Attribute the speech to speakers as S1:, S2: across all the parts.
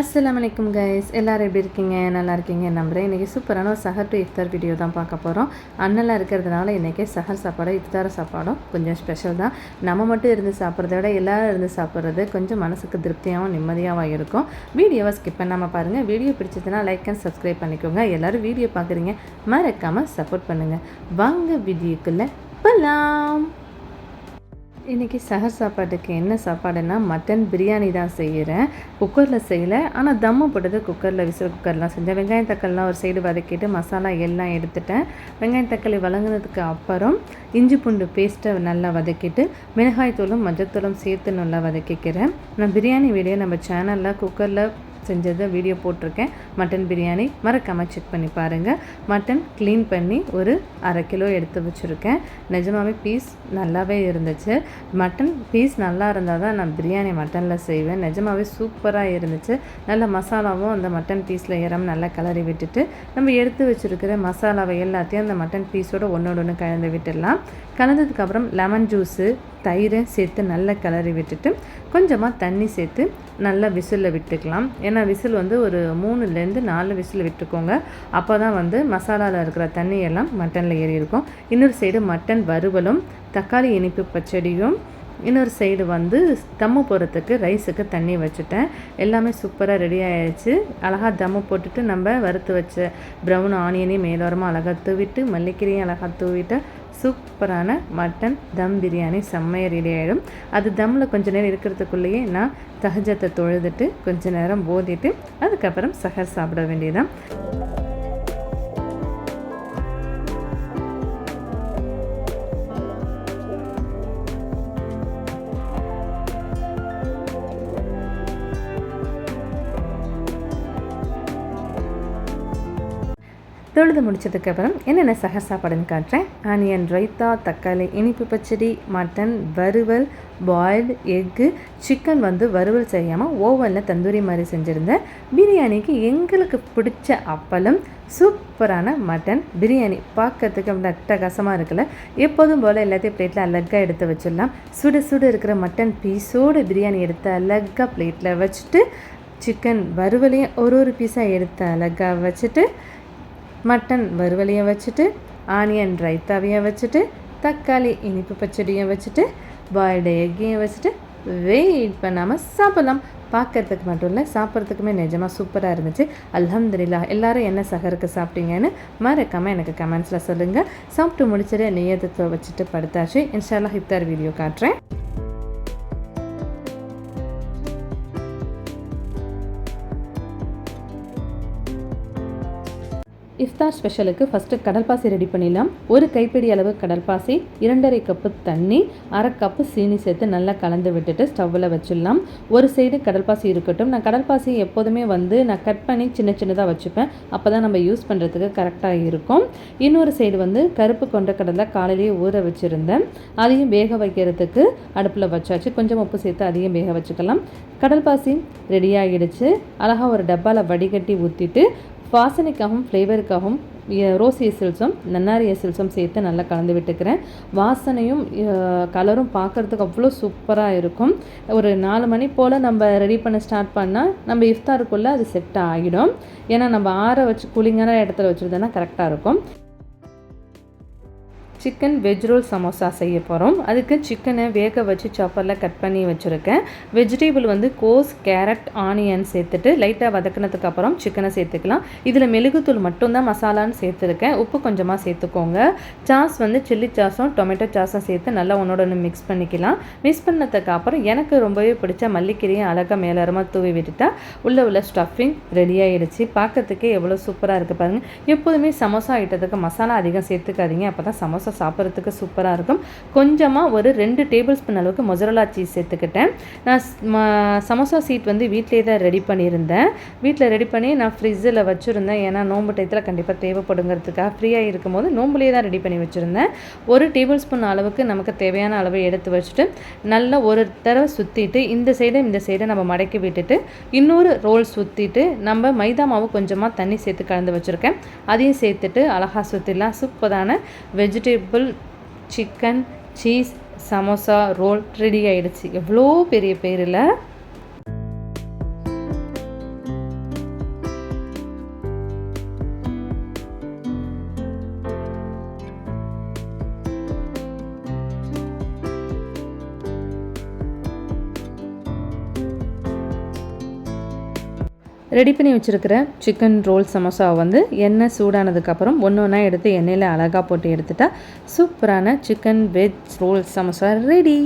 S1: அஸ்லாம் வலைக்கும் கைஸ் எல்லோரும் எப்படி இருக்கீங்க? நல்லா இருக்கீங்க நம்புகிறேன் இன்றைக்கி சூப்பரான ஒரு சஹர் டு இஃப்தார் வீடியோ தான் பார்க்க போகிறோம் அண்ணெல்லாம் இருக்கிறதுனால இன்றைக்கி சஹர் சாப்பாடும் இஃப்தார சாப்பாடும் கொஞ்சம் ஸ்பெஷல் தான். நம்ம மட்டும் இருந்து சாப்பிட்றத விட எல்லோரும் இருந்து சாப்பிட்றது கொஞ்சம் மனசுக்கு திருப்தியாகவும் நிம்மதியாகவும் இருக்கும். வீடியோவை ஸ்கிப் பண்ணாமல் பாருங்கள் வீடியோ பிடிச்சதுன்னா லைக் அண்ட் சப்ஸ்கிரைப் பண்ணிக்கோங்க. எல்லோரும் வீடியோ பார்க்குறீங்க மறக்காமல் சப்போர்ட் பண்ணுங்கள் வாங்க வீடியோக்குள்ளே போகலாம் இன்றைக்கி சஹர் சாப்பாட்டுக்கு என்ன சாப்பாடுன்னா மட்டன் பிரியாணி தான் செய்கிறேன் குக்கரில் செய்யலை. ஆனால் தம்மு போட்டது குக்கரில் விசில் குக்கர்லாம் செஞ்சேன். வெங்காயம் தக்காளிலாம் ஒரு சைடு வதக்கிட்டு மசாலா எல்லாம் எடுத்துட்டேன். வெங்காயம் தக்காளி வழங்கினதுக்கு அப்புறம் இஞ்சி பூண்டு பேஸ்ட்டை நல்லா வதக்கிட்டு மிளகாய் தூளும் மஞ்சத்தூளும் சேர்த்து நல்லா வதக்கிக்கிறேன். நான் பிரியாணி வீடியோ நம்ம சேனலில் குக்கரில் செஞ்சதை வீடியோ போட்டிருக்கேன். மட்டன் பிரியாணி மறக்காமல் செக் பண்ணி பாருங்கள் மட்டன் க்ளீன் பண்ணி ஒரு அரை கிலோ எடுத்து வச்சுருக்கேன். நிஜமாகவே பீஸ் நல்லாவே இருந்துச்சு. மட்டன் பீஸ் நல்லா இருந்தால் தான் நான் பிரியாணி மட்டனில் செய்வேன். நிஜமாகவே சூப்பராக இருந்துச்சு. நல்ல மசாலாவும் அந்த மட்டன் பீஸில் இறம் நல்லா கிளறி விட்டுட்டு நம்ம எடுத்து வச்சுருக்கிற மசாலாவை எல்லாத்தையும் அந்த மட்டன் பீஸோடு ஒன்றோடு ஒன்று கலந்து விட்டுடலாம். கலந்ததுக்கப்புறம் லெமன் ஜூஸு தயிரை சேர்த்து நல்லா கலரி விட்டுட்டு கொஞ்சமாக தண்ணி சேர்த்து நல்லா விசிலில் விட்டுக்கலாம். ஏன்னா விசில் வந்து ஒரு மூணுலேருந்து நாலு விசில் விட்டுக்கோங்க. அப்போ தான் வந்து மசாலாவில் இருக்கிற தண்ணி எல்லாம் மட்டனில் ஏறி இருக்கும் இன்னொரு சைடு மட்டன் வறுவலும் தக்காளி இனிப்பு பச்சடியும் இன்னொரு சைடு வந்து தம்மு போகிறதுக்கு ரைஸுக்கு தண்ணி வச்சுட்டேன். எல்லாமே சூப்பராக ரெடி ஆகிடுச்சு அழகாக தம்மு போட்டுட்டு நம்ம வறுத்து வச்ச ப்ரௌன் ஆனியனையும் மேலோரமாக அழகாக தூவிட்டு மல்லிக்கீரையும் அழகாக தூவிட்டு சூப்பரான மட்டன் தம் பிரியாணி செம்மையாக ரெடி ஆகிடும் அது தம்மில் கொஞ்சம் நேரம் இருக்கிறதுக்குள்ளேயே நான் தகஜத்தை தொழுதுட்டு கொஞ்சம் நேரம் போதிட்டு அதுக்கப்புறம் சஹர் சாப்பிட வேண்டியதான் தொழுது முடிச்சதுக்கப்புறம் என்னென்ன சக சாப்பாடுன்னு காட்டுறேன். ஆனியன் ரைத்தா தக்காளி இனிப்பு பச்சடி மட்டன் வறுவல் பாயில்டு எக்கு சிக்கன் வந்து வறுவல் செய்யாமல் ஓவனில் தந்தூரி மாதிரி செஞ்சுருந்தேன். பிரியாணிக்கு எங்களுக்கு பிடிச்ச அப்பளம் சூப்பரான மட்டன். பிரியாணி பார்க்கறதுக்கு அப்படி அட்டகாசமாக இருக்குல்ல? எப்போதும் போல் எல்லாத்தையும் பிளேட்டில் அழகாக எடுத்து வச்சிடலாம். சுட சுட இருக்கிற மட்டன் பீஸோடு பிரியாணி எடுத்து அழகாக பிளேட்டில் வச்சுட்டு சிக்கன் வறுவலையும் ஒரு ஒரு பீஸாக எடுத்து அழகாக வச்சுட்டு மட்டன் வறுவலையும் வச்சுட்டு ஆனியன் ரைத்தாவையும் வச்சுட்டு தக்காளி இனிப்பு பச்சடியும் வச்சுட்டு பாயில்டு எக்கையும் வச்சுட்டு வெயிட் பண்ணாமல் சாப்பிட்லாம். பார்க்கறதுக்கு மட்டும் இல்லை சாப்பிட்றதுக்குமே நிஜமாக சூப்பராக இருந்துச்சு. அலமதுல்லா எல்லோரும் என்ன சகருக்கு சாப்பிட்டீங்கன்னு மறக்காமல் எனக்கு கமெண்ட்ஸில் சொல்லுங்கள் சாப்பிட்டு முடிச்சுட்டு நெய்யத்தை வச்சுட்டு படுத்தாச்சு. இன்ஷால்லா ஹிப்தார் வீடியோ காட்டுறேன். இஃப்தார் ஸ்பெஷலுக்கு ஃபஸ்ட்டு கடல்பாசி ரெடி பண்ணிடலாம். ஒரு கைப்பிடி அளவு கடல்பாசி இரண்டரை கப்பு தண்ணி அரை கப்பு சீனி சேர்த்து நல்லா கலந்து விட்டுட்டு ஸ்டவ்வில் வச்சிடலாம். ஒரு சைடு கடல் பாசி இருக்கட்டும். நான் கடல்பாசி எப்போதுமே வந்து நான் கட் பண்ணி சின்ன சின்னதாக வச்சுப்பேன். அப்போ தான் நம்ம யூஸ் பண்ணுறதுக்கு கரெக்டாக இருக்கும். இன்னொரு சைடு வந்து கருப்பு கொண்ட கடலை காலையிலேயே ஊற வச்சுருந்தேன். அதையும் வேக வைக்கிறதுக்கு அடுப்பில் வச்சாச்சு. கொஞ்சம் உப்பு சேர்த்து அதையும் வேக வச்சுக்கலாம். கடல் பாசி ரெடி ஆகிடுச்சு அழகாக ஒரு டப்பாவில் வடிகட்டி ஊற்றிட்டு வாசனைக்காகவும் ஃப்ளேவருக்காகவும் ரோஸ் எசில்ஸும் நன்னாரி எசில்ஸும் சேர்த்து நல்லா கலந்து விட்டுக்கிறேன். வாசனையும் கலரும் பார்க்குறதுக்கு அவ்வளோ சூப்பராக இருக்கும். ஒரு நாலு மணி போல் நம்ம ரெடி பண்ண ஸ்டார்ட் பண்ணால் நம்ம இஃப்தாருக்குள்ளே அது செட் ஆகிடும். ஏன்னா நம்ம ஆற வச்சு கூலிங்கான இடத்துல வச்சுருந்தோன்னா கரெக்டாக இருக்கும். சிக்கன் வெஜ் ரோல் சமோசா செய்ய போகிறோம் அதுக்கு சிக்கனை வேக வச்சு சாப்பரில் கட் பண்ணி வச்சுருக்கேன். வெஜிடேபிள் வந்து கோஸ் கேரட் ஆனியன் சேர்த்துட்டு லைட்டாக வதக்கினதுக்கு அப்புறம் சிக்கனை சேர்த்துக்கலாம். இதில் மெழுகுத்தூள் மட்டும்தான் மசாலான்னு சேர்த்துருக்கேன். உப்பு கொஞ்சமாக சேர்த்துக்கோங்க. சாஸ் வந்து சில்லி சாஸும் டொமேட்டோ சாஸும் சேர்த்து நல்லா ஒன்றோட ஒன்று மிக்ஸ் பண்ணிக்கலாம். மிக்ஸ் பண்ணதுக்கு அப்புறம் எனக்கு ரொம்பவே பிடிச்ச மல்லிக்கீரையும் அழகாக மேலரமாக தூவி விட்டுட்டா உள்ளே உள்ள ஸ்டஃபிங் ரெடி ஆகிடுச்சு பார்க்கறதுக்கே எவ்வளோ சூப்பராக இருக்குது பாருங்கள் எப்போதுமே சமோசா ஐட்டத்துக்கு மசாலா அதிகம் சேர்த்துக்காதீங்க. அப்போ தான் சமோசா சாப்பிட்றதுக்கு சூப்பராக இருக்கும். கொஞ்சமாக ஒரு ரெண்டு டேபிள் ஸ்பூன் அளவுக்கு மொசரலா சீஸ் சேர்த்துக்கிட்டேன். நான் சமோசா சீட் வந்து வீட்டிலே தான் ரெடி பண்ணியிருந்தேன். வீட்டில் ரெடி பண்ணி நான் ஃப்ரிட்ஜில் வச்சுருந்தேன். ஏன்னா நோம்பு டயத்தில் கண்டிப்பாக தேவைப்படுங்கிறதுக்காக ஃப்ரீயாக இருக்கும்போது நோம்புலேயே தான் ரெடி பண்ணி வச்சுருந்தேன். ஒரு டேபிள் ஸ்பூன் அளவுக்கு நமக்கு தேவையான அளவை எடுத்து வச்சுட்டு நல்லா ஒரு தடவை சுற்றிட்டு இந்த சைடு இந்த சைடை நம்ம மடக்கி விட்டுட்டு இன்னொரு ரோல் சுற்றிட்டு நம்ம மைதா மாவு கொஞ்சமாக தண்ணி சேர்த்து கலந்து வச்சுருக்கேன். அதையும் சேர்த்துட்டு அழகாக சுற்றிடலாம் சூப்பரான vegetable vegetable chicken cheese samosa roll ready ஆகிடுச்சு எவ்வளோ பெரிய பேரில் ரெடி பண்ணி வச்சுருக்கிற சிக்கன் ரோல் சமோசாவை வந்து எண்ணெய் சூடானதுக்கப்புறம் ஒன்று ஒன்றா எடுத்து எண்ணெயில் அழகாக போட்டு எடுத்துட்டா சூப்பரான chicken veg roll samosa ready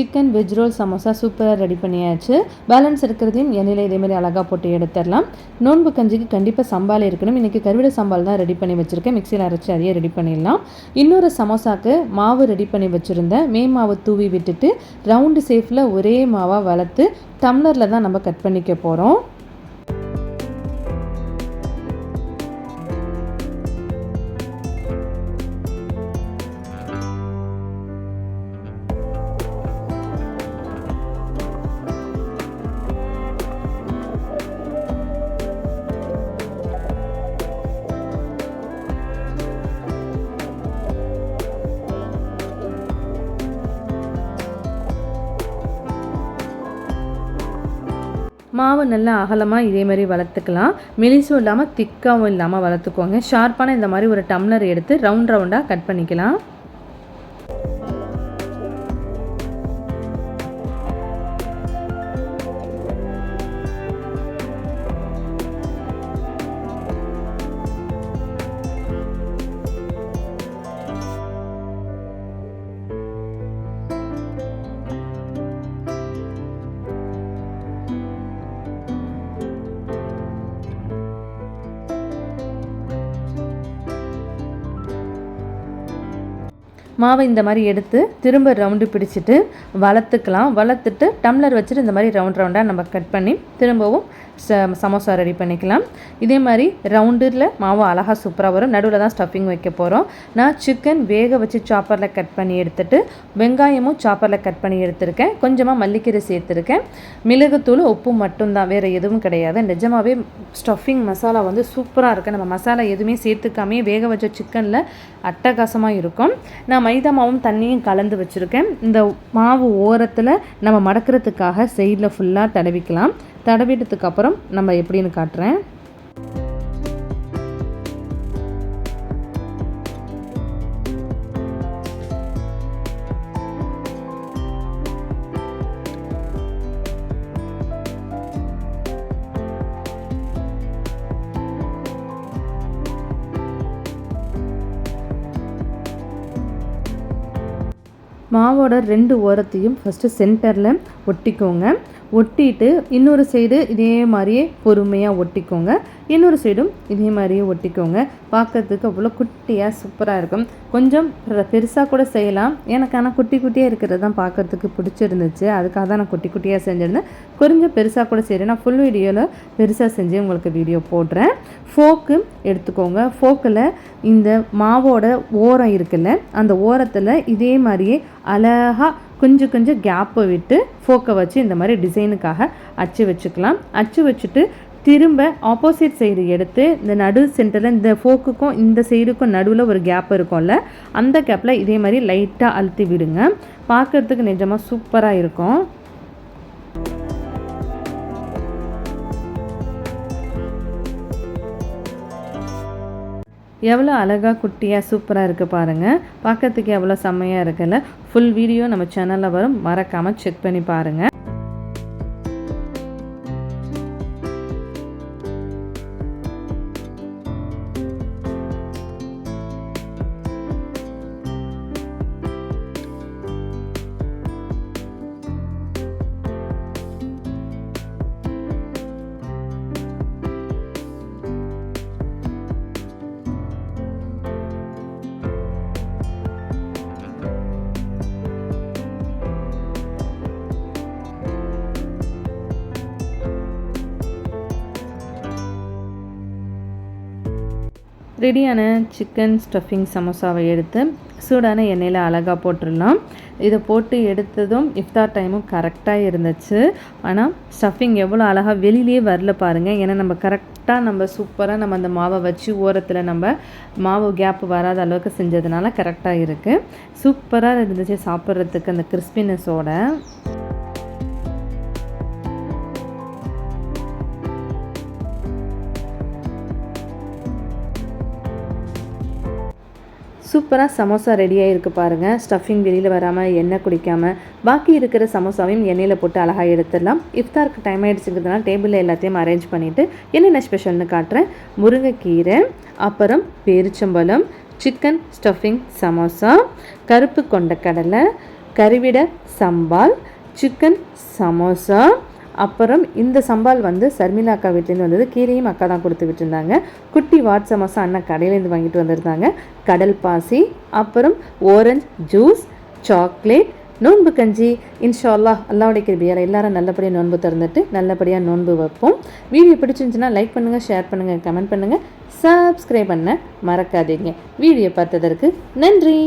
S1: chicken veg roll samosa சூப்பராக ரெடி பண்ணியாச்சு. பேலன்ஸ் இருக்கிறதையும் எண்ணெயில் இதேமாதிரி அழகாக போட்டு எடுத்துடலாம். நோன்பு கஞ்சிக்கு கண்டிப்பாக சம்பால் இருக்கணும். இன்றைக்கி கருவிட சம்பால் தான் ரெடி பண்ணி வச்சுருக்கேன். மிக்சியில் அரைச்சி அதையே ரெடி பண்ணிடலாம். இன்னொரு சமோசாக்கு மாவு ரெடி பண்ணி வச்சுருந்தேன். மே மாவு தூவி விட்டுட்டு ரவுண்டு சேஃபில் ஒரே மாவாக வளர்த்து டம்ளரில் தான் நம்ம கட் பண்ணிக்க போகிறோம் மாவு நல்லா அகலமாக இதே மாதிரி வளர்த்துக்கலாம். மெலிசும் இல்லாமல் திக்காகவும் இல்லாமல் வளர்த்துக்கோங்க. ஷார்ப்பான இந்த மாதிரி ஒரு டம்ளர் எடுத்து ரவுண்ட் ரவுண்டாக கட் பண்ணிக்கலாம். மாவை இந்த மாதிரி எடுத்து திரும்ப ரவுண்டு பிடிச்சிட்டு வளர்த்துக்கலாம். வளர்த்துட்டு டம்ளர் வச்சுட்டு இந்த மாதிரி ரவுண்ட் ரவுண்டாக நம்ம கட் பண்ணி திரும்பவும் ச சமோசா ரெடி பண்ணிக்கலாம். இதே மாதிரி ரவுண்டில் மாவு அழகாக சூப்பராக வரும். நடுவில் தான் ஸ்டஃபிங் வைக்க போகிறோம் நான் சிக்கன் வேக வச்சு சாப்பரில் கட் பண்ணி எடுத்துட்டு வெங்காயமும் சாப்பரில் கட் பண்ணி எடுத்திருக்கேன். கொஞ்சமாக மல்லிக்கீரை சேர்த்துருக்கேன். மிளகுத்தூள் உப்பு மட்டும்தான் வேறு எதுவும் கிடையாது. நிஜமாகவே ஸ்டஃபிங் மசாலா வந்து சூப்பராக இருக்குது நம்ம மசாலா எதுவுமே சேர்த்துக்காமே வேக வச்ச சிக்கனில் அட்டகாசமாக இருக்கும். நான் மைதா மாவும் தண்ணியும் கலந்து வச்சுருக்கேன். இந்த மாவு ஓரத்தில் நம்ம மடக்கிறதுக்காக சைடில் ஃபுல்லாக தடவிக்கலாம். தடவிட்டதுக்கு அப்புறம் நம்ம எப்படின்னு காட்டுறேன். மாவோட ரெண்டு ஓரத்தையும் ஃபஸ்ட்டு சென்டரில் ஒட்டிக்கோங்க. ஒட்டிட்டு இன்னொரு சைடு இதே மாதிரியே பொறுமையாக ஒட்டிக்கோங்க. இன்னொரு சைடும் இதே மாதிரியே ஒட்டிக்கோங்க. பார்க்கறதுக்கு அவ்வளோ குட்டியாக சூப்பராக இருக்கும். கொஞ்சம் பெருசாக கூட செய்யலாம். எனக்கு ஆனால் குட்டி குட்டியாக இருக்கிறது தான் பார்க்கறதுக்கு பிடிச்சிருந்துச்சு. அதுக்காக தான் நான் குட்டி குட்டியாக செஞ்சுருந்தேன். கொஞ்சம் பெருசாக கூட செய்கிறேன் நான் ஃபுல் வீடியோவில் பெருசாக செஞ்சு உங்களுக்கு வீடியோ போடுறேன். ஃபோக்கு எடுத்துக்கோங்க. ஃபோக்கில் இந்த மாவோட ஓரம் இருக்குல்ல அந்த ஓரத்தில் இதே மாதிரியே அழகாக கொஞ்சம் கொஞ்சம் கேப்பை விட்டு ஃபோக்கை வச்சு இந்த மாதிரி டிசைனுக்காக அச்சு வச்சுக்கலாம். அச்சு வச்சுட்டு திரும்ப ஆப்போசிட் சைடு எடுத்து இந்த நடு சென்டரில் இந்த ஃபோக்குக்கும் இந்த சைடுக்கும் நடுவில் ஒரு கேப் இருக்கும்ல அந்த கேப்பில் இதே மாதிரி லைட்டாக அழுத்தி விடுங்க. பார்க்குறதுக்கு நிஜமாக சூப்பராக இருக்கும். எவ்வளோ அழகாக குட்டியாக சூப்பராக இருக்குது பாருங்கள் பார்க்கறதுக்கு எவ்வளோ செம்மையாக இருக்குல்ல. ஃபுல் வீடியோ நம்ம சேனலில் வரும். மறக்காமல் செக் பண்ணி பாருங்கள் ரெடியான சிக்கன் ஸ்டஃபிங் சமோசாவை எடுத்து சூடான எண்ணெயில் அழகாக போட்டுடலாம். இதை போட்டு எடுத்ததும் இஃப்தார் டைமும் கரெக்டாக இருந்துச்சு. ஆனால் ஸ்டஃபிங் எவ்வளோ அழகாக வெளியிலேயே வரல பாருங்கள் ஏன்னா நம்ம கரெக்டாக நம்ம சூப்பராக நம்ம அந்த மாவை வச்சு ஓரத்தில் நம்ம மாவு கேப் வராத அளவுக்கு செஞ்சதுனால கரெக்டாக இருக்குது சூப்பராக இருந்துச்சு சாப்பிட்றதுக்கு அந்த கிறிஸ்பினஸோட சூப்பராக சமோசா ரெடியாக இருக்குது பாருங்கள் ஸ்டஃபிங் வெளியில் வராமல் எண்ணெய் குடிக்காமல் பாக்கி இருக்கிற சமோசாவையும் எண்ணெயில் போட்டு அழகாக எடுத்துடலாம். இஃப்தாருக்கு டைம் ஆகிடுச்சுங்கிறதுனால டேபிளில் எல்லாத்தையும் அரேஞ்ச் பண்ணிவிட்டு என்னென்ன ஸ்பெஷல்னு காட்டுறேன். முருங்கைக்கீரை அப்புறம் பேரிச்சம்பழம் சிக்கன் ஸ்டஃபிங் சமோசா கருப்பு கொண்ட கடலை கறிவிட சம்பால் சிக்கன் சமோசா அப்புறம் இந்த சம்பால் வந்து சர்மிளா அக்கா வீட்லேருந்து வந்தது. கீரையும் அக்கா தான் கொடுத்து விட்டுருந்தாங்க. குட்டி வாட் சமோசா அண்ணா கடையிலேருந்து வாங்கிட்டு வந்திருந்தாங்க. கடல் பாசி அப்புறம் ஓரஞ்ச் ஜூஸ் சாக்லேட் நோன்பு கஞ்சி. இன்ஷால்லா அல்லாவுடைய கிருபியால் எல்லாரும் நல்லபடியாக நோன்பு திறந்துட்டு நல்லபடியாக நோன்பு வைப்போம். வீடியோ பிடிச்சிருந்துச்சுன்னா லைக் பண்ணுங்கள் ஷேர் பண்ணுங்கள் கமெண்ட் பண்ணுங்கள் சப்ஸ்கிரைப் பண்ண மறக்காதீங்க. வீடியோ பார்த்ததற்கு நன்றி.